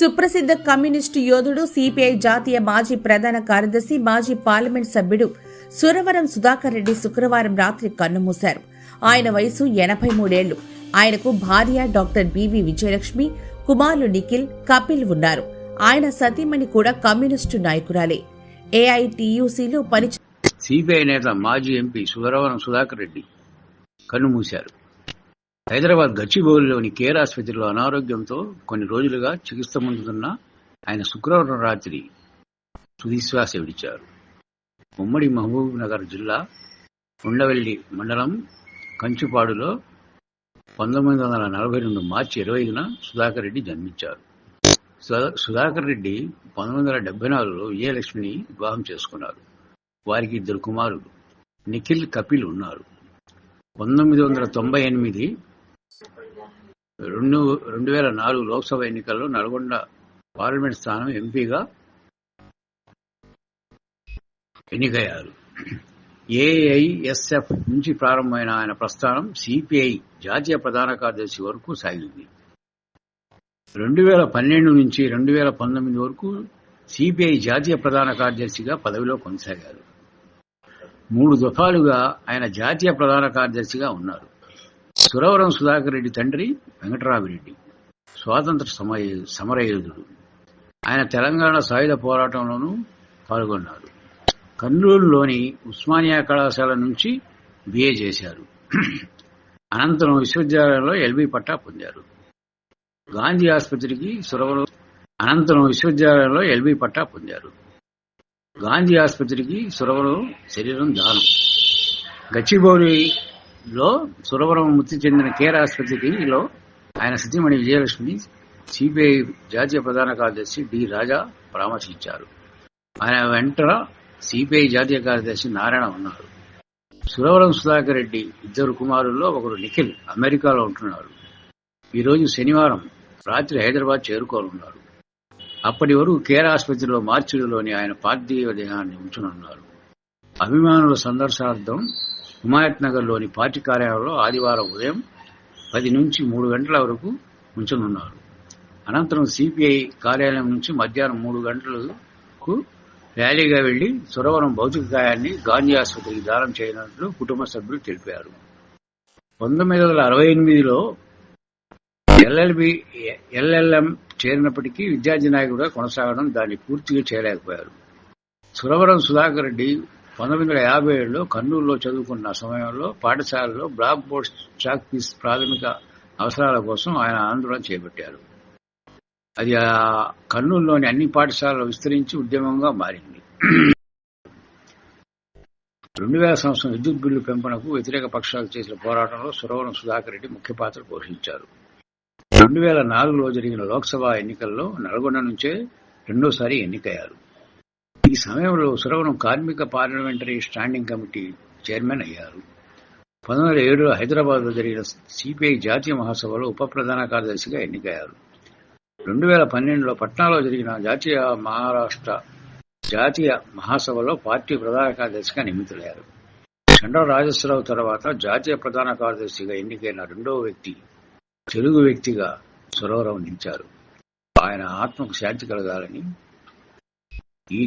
సుప్రసిద్ధ కమ్యూనిస్టు యోధుడు సిపిఐ జాతీయ మాజీ ప్రధాన కార్యదర్శి మాజీ పార్లమెంట్ సభ్యుడు సురవరం సుధాకర్ రెడ్డి శుక్రవారం రాత్రి కన్నుమూశారు. ఆయన వయసు ఎనభై మూడేళ్ళు. ఆయనకు భార్య డాక్టర్ బివి విజయలక్ష్మి కుమారులు నిఖిల్ కపిల్ ఉన్నారు. ఆయన సతీమణి కూడా కమ్యూనిస్టు నాయకురాలే. ఏఐటియుసిలో పని సిపిఐ నేత మాజీ ఎంపీ సురవరం సుధాకర్ రెడ్డి కన్నుమూశారు. హైదరాబాద్ గచ్చిబౌలిలోని కేర్ ఆసుపత్రిలో అనారోగ్యంతో కొన్ని రోజులుగా చికిత్స పొందుతున్న ఆయన శుక్రవారం రాత్రి తుదిశ్వాస విడిచారు. ఉమ్మడి మహబూబ్ నగర్ జిల్లా ఉండవెల్లి మండలం కంచుపాడులో పంతొమ్మిది వందల నలభై రెండు మార్చి ఇరవై ఐదున సుధాకర్ రెడ్డి జన్మించారు. సుధాకర్ రెడ్డి పంతొమ్మిది వందల డెబ్బై నాలుగులో విజయలక్ష్మిని వివాహం చేసుకున్నారు? వారికి ఇద్దరు కుమారులు నిఖిల్ కపిల్ ఉన్నారు. పంతొమ్మిది వందల తొంభై ఎనిమిది రెండు రెండు వేల నాలుగు లోక్సభ ఎన్నికల్లో నల్గొండ పార్లమెంట్ స్థానం ఎంపీగా ఎన్నికయ్యారు. ఏఐఎస్ఎఫ్ నుంచి ప్రారంభమైన ఆయన ప్రస్థానం సిపిఐ జాతీయ ప్రధాన కార్యదర్శి వరకు సాగింది. రెండు వేల పన్నెండు నుంచి రెండు వేల పంతొమ్మిది వరకు సిపిఐ జాతీయ ప్రధాన కార్యదర్శిగా పదవిలో కొనసాగారు. మూడు దఫాలుగా ఆయన జాతీయ ప్రధాన కార్యదర్శిగా ఉన్నారు. సురవరం సుధాకర్ రెడ్డి తండ్రి వెంకటరామిరెడ్డి స్వాతంత్ర సమయ సమరయోధుడు. ఆయన తెలంగాణ సాయుధ పోరాటంలోనూ పాల్గొన్నారు. కర్నూలులోని ఉస్మానియా కళాశాల నుంచి బిఏ చేశారు. అనంతరం విశ్వవిద్యాలయంలో ఎల్బీ పట్టా పొందారు. గాంధీ ఆసుపత్రికి సురవరం అనంతరం విశ్వవిద్యాలయంలో ఎల్బీ పట్టా పొందారు. గాంధీ ఆసుపత్రికి సురవరం శరీరం దానం. లో సురవరం మృతి చెందిన కేర్ ఆసుపత్రిలో ఆయన సతీమణి విజయలక్ష్మిని సిపిఐ జాతీయ ప్రధాన కార్యదర్శి డి రాజా పరామర్శించారు. ఆయన వెంట సిపిఐ జాతీయ కార్యదర్శి నారాయణ ఉన్నారు. సురవరం సుధాకర్ రెడ్డి ఇద్దరు కుమారుల్లో ఒకరు నిఖిల్ అమెరికాలో ఉంటున్నారు. ఈ రోజు శనివారం రాత్రి హైదరాబాద్ చేరుకోనున్నారు. అప్పటి వరకు కేర్ ఆసుపత్రిలో మార్చిలోని ఆయన పార్థివ దేహాన్ని ఉంచనున్నారు. అభిమానుల సందర్శనార్థం హిమాయత్ నగర్లోని పార్టీ కార్యాలయంలో ఆదివారం ఉదయం పది నుంచి మూడు గంటల వరకు ఉంచనున్నారు అనంతరం సిపిఐ కార్యాలయం నుంచి మధ్యాహ్నం మూడు గంటలకు ర్యాలీగా వెళ్ళి సురవరం భౌతిక గాయాన్ని గాంధీ ఆసుపత్రికి దానం చేయనున్నట్లు కుటుంబ సభ్యులు తెలిపారు. పంతొమ్మిది వందల అరవై ఎనిమిదిలో ఎల్ఎల్బి ఎల్ఎల్ఎం చేరినప్పటికీ విద్యార్థి నాయకుడిగా కొనసాగడం దాన్ని పూర్తిగా చేయలేకపోయారు. సురవరం సుధాకర్ రెడ్డి పంతొమ్మిది వందల యాభై ఏడులో కర్నూలులో చదువుకున్న సమయంలో పాఠశాలలో బ్లాక్ బోర్డ్ చాక్ పీస్ ప్రాథమిక అవసరాల కోసం ఆయన ఆందోళన చేపట్టారు. అది ఆ కర్నూలులోని అన్ని పాఠశాలలు విస్తరించి ఉద్యమంగా మారింది. రెండు వేల సంవత్సరం విద్యుత్ బిల్లు పెంపునకు వ్యతిరేక పక్షాలు చేసిన పోరాటంలో సురవరం సుధాకర్ రెడ్డి ముఖ్య పాత్ర పోషించారు. రెండు వేల నాలుగులో జరిగిన లోక్సభ ఎన్నికల్లో నల్గొండ నుంచే రెండోసారి ఎన్నికయ్యారు. ఈ సమయంలో సురవరం కార్మిక పార్లమెంటరీ స్టాండింగ్ కమిటీ చైర్మన్ అయ్యారు. పంతొమ్మిది వందల ఏడులో హైదరాబాద్లో జరిగిన సిపిఐ జాతీయ మహాసభలో ఉప ప్రధాన కార్యదర్శిగా ఎన్నికయ్యారు. రెండు వేల పన్నెండులో పట్నాలో జరిగిన జాతీయ మహారాష్ట్ర జాతీయ మహాసభలో పార్టీ ప్రధాన కార్యదర్శిగా నియమితులయ్యారు. చండ్ర రాజేశ్వరరావు తర్వాత జాతీయ ప్రధాన కార్యదర్శిగా ఎన్నికైన రెండవ వ్యక్తి తెలుగు వ్యక్తిగా సురవరం నిలిచారు. ఆయన ఆత్మకు శాంతి కలగాలని ఈ